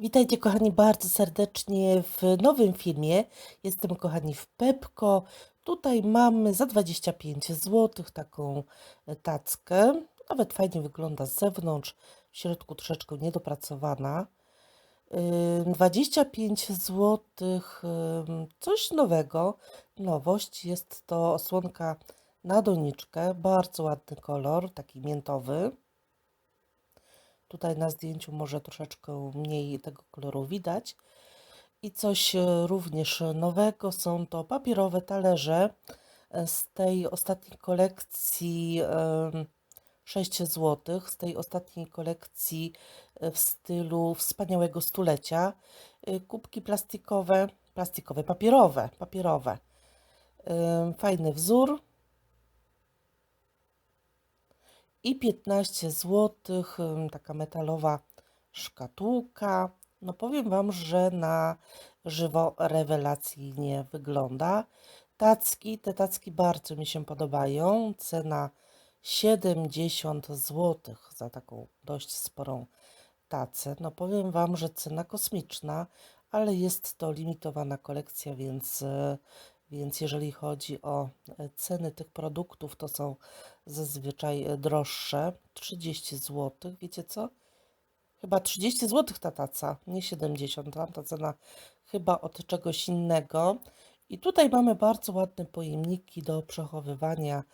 Witajcie kochani bardzo serdecznie w nowym filmie. Jestem kochani w Pepko. Tutaj mamy za 25 zł taką e, tackę. Nawet fajnie wygląda z zewnątrz, w środku troszeczkę niedopracowana. Yy, 25 zł, coś nowego. Nowość jest to osłonka na doniczkę. Bardzo ładny kolor, taki miętowy. Tutaj na zdjęciu może troszeczkę mniej tego koloru widać. I coś e, również nowego są to papierowe talerze e, z tej ostatniej kolekcji 6 zł, z tej ostatniej kolekcji e, w stylu wspaniałego stulecia. Kubki plastikowe, plastikowe, papierowe, papierowe. Fajny wzór, i 15 zł, taka metalowa szkatułka. No powiem Wam, że na żywo rewelacyjnie wygląda. Tacki, te tacki bardzo mi się podobają. Cena 70 zł za taką dość sporą tacę. No powiem Wam, że cena kosmiczna, ale jest to limitowana kolekcja, więc więc jeżeli chodzi o e, ceny tych produktów, to są zazwyczaj e, droższe. 30 zł, wiecie co? Chyba 30 zł ta taca, nie 70. ta cena chyba od czegoś innego. I tutaj mamy bardzo ładne pojemniki do przechowywania.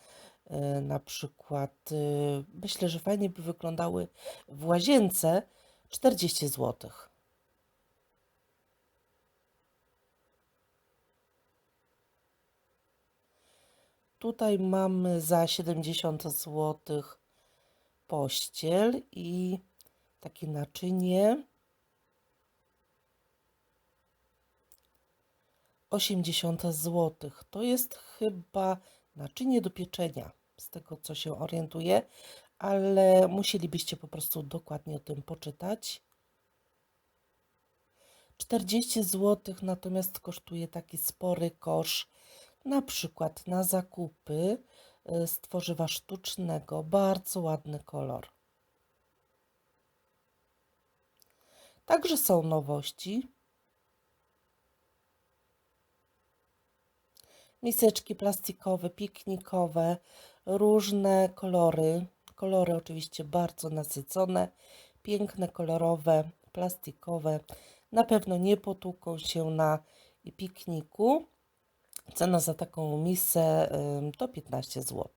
E, na przykład, myślę, że fajnie by wyglądały w łazience 40 złotych. Tutaj mamy za 70 zł pościel i takie naczynie. 80 zł. To jest chyba naczynie do pieczenia, z tego co się orientuję, ale musielibyście po prostu dokładnie o tym poczytać. 40 zł natomiast kosztuje taki spory kosz na przykład na zakupy y, z tworzywa sztucznego, bardzo ładny kolor. Także są nowości. Miseczki plastikowe, piknikowe, różne kolory. Kolory oczywiście bardzo nasycone, piękne, kolorowe, plastikowe. Na pewno nie potłuką się na pikniku. Cena za taką misę to 15 zł.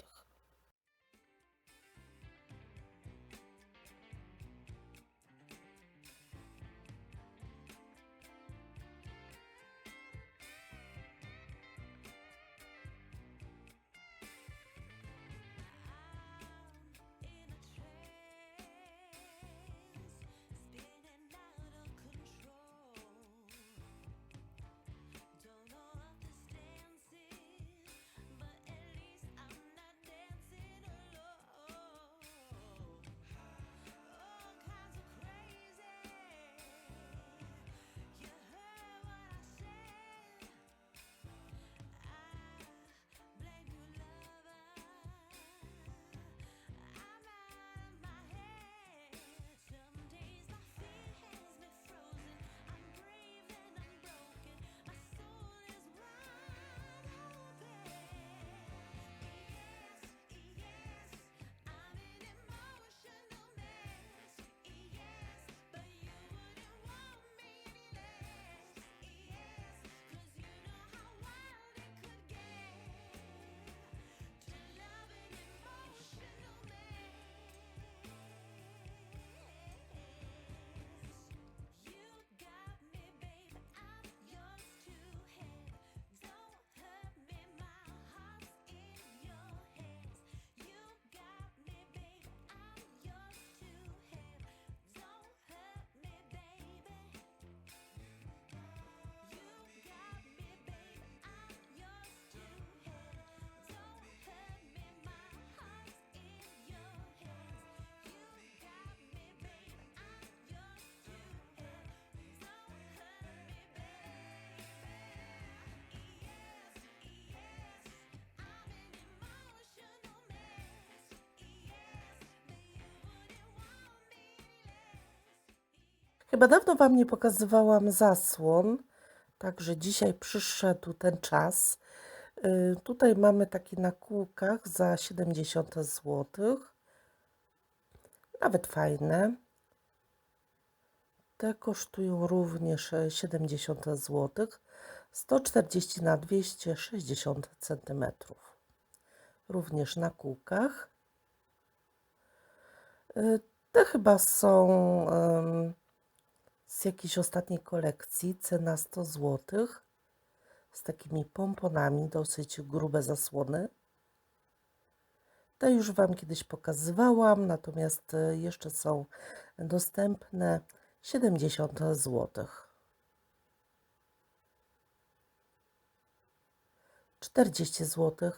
Chyba dawno Wam nie pokazywałam zasłon, także dzisiaj przyszedł ten czas. Y, Tutaj mamy takie na kółkach za 70 zł. Nawet fajne. Te kosztują również e, 70 zł. 140 na 260 cm. Również na kółkach. Y, Te chyba są em, z jakiejś ostatniej kolekcji. Cena 100 zł. Z takimi pomponami, dosyć grube zasłony. Te już Wam kiedyś pokazywałam, natomiast e, jeszcze są dostępne 70 zł. 40 zł.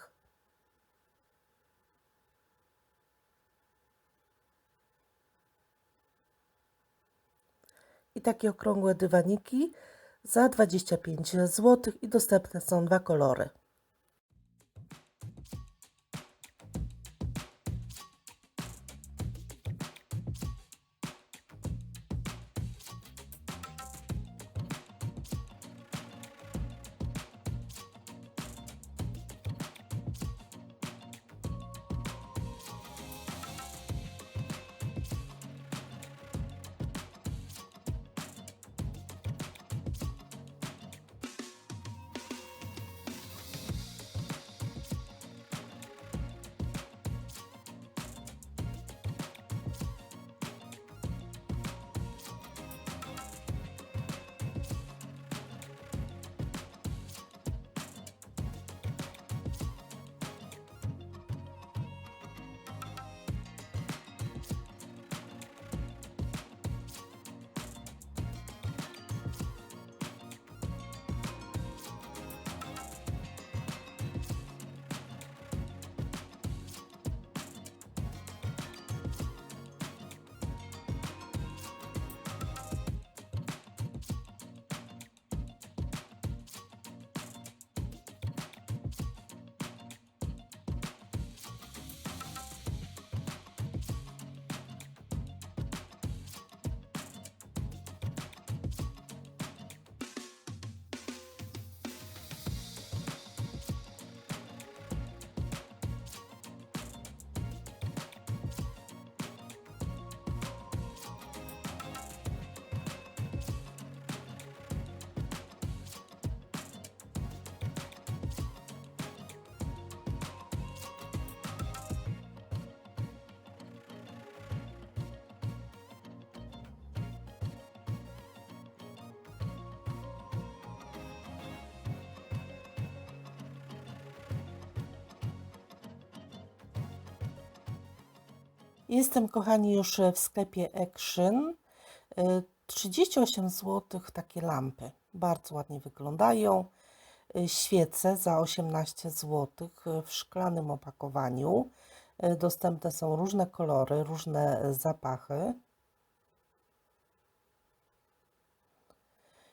I takie okrągłe dywaniki za 25 zł i dostępne są dwa kolory. Jestem, kochani, już w sklepie Action. Y, 38 zł takie lampy. Bardzo ładnie wyglądają. Y, Świece za 18 zł w szklanym opakowaniu. Y, Dostępne są różne kolory, różne zapachy.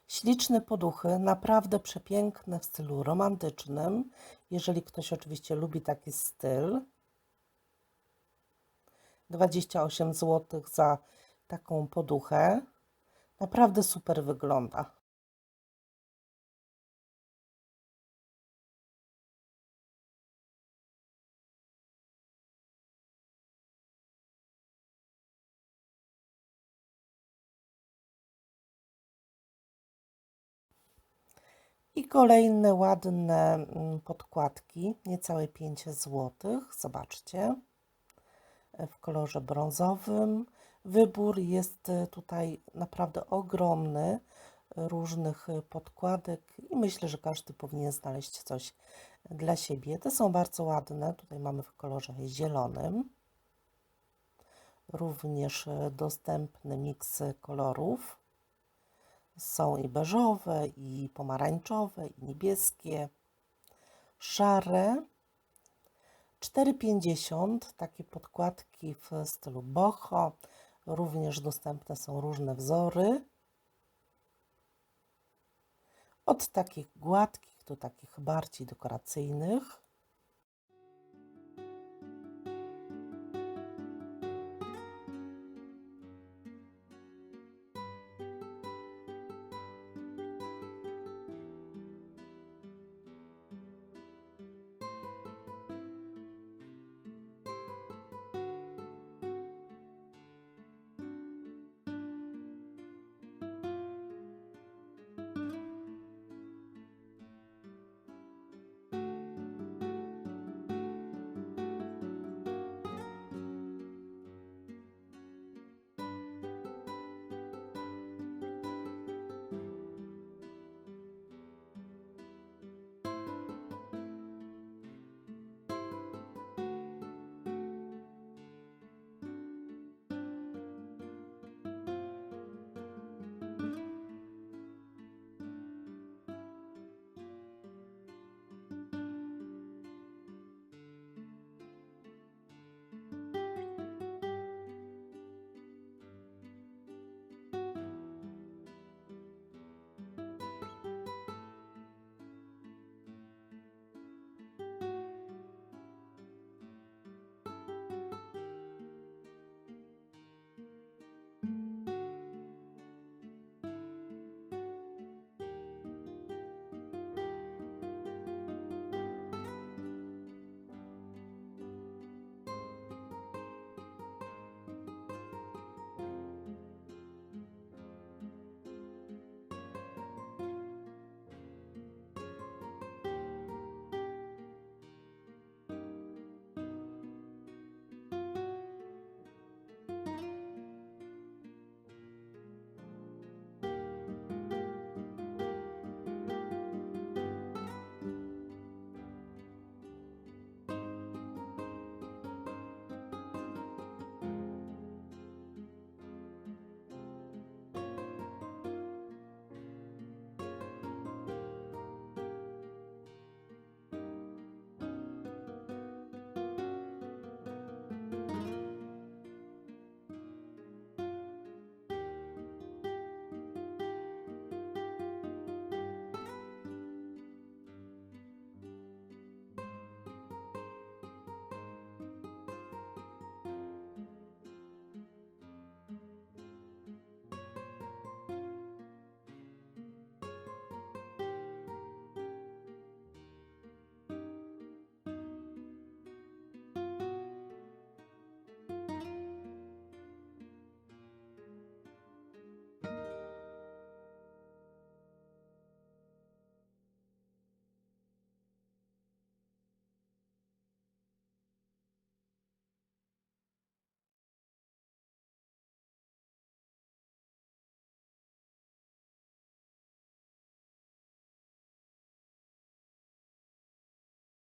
Śliczne poduchy, naprawdę przepiękne w stylu romantycznym. Jeżeli ktoś oczywiście lubi taki styl. 28 zł za taką poduchę. Naprawdę super wygląda. I kolejne ładne mm, podkładki, niecałe 5 zł. Zobaczcie w kolorze brązowym. Wybór jest e, tutaj naprawdę ogromny różnych podkładek i myślę, że każdy powinien znaleźć coś dla siebie. Te są bardzo ładne. Tutaj mamy w kolorze zielonym. Również e, dostępny miks kolorów. Są i beżowe, i pomarańczowe, i niebieskie, szare. 4,50 takie podkładki w stylu boho. Również dostępne są różne wzory. Od takich gładkich do takich bardziej dekoracyjnych.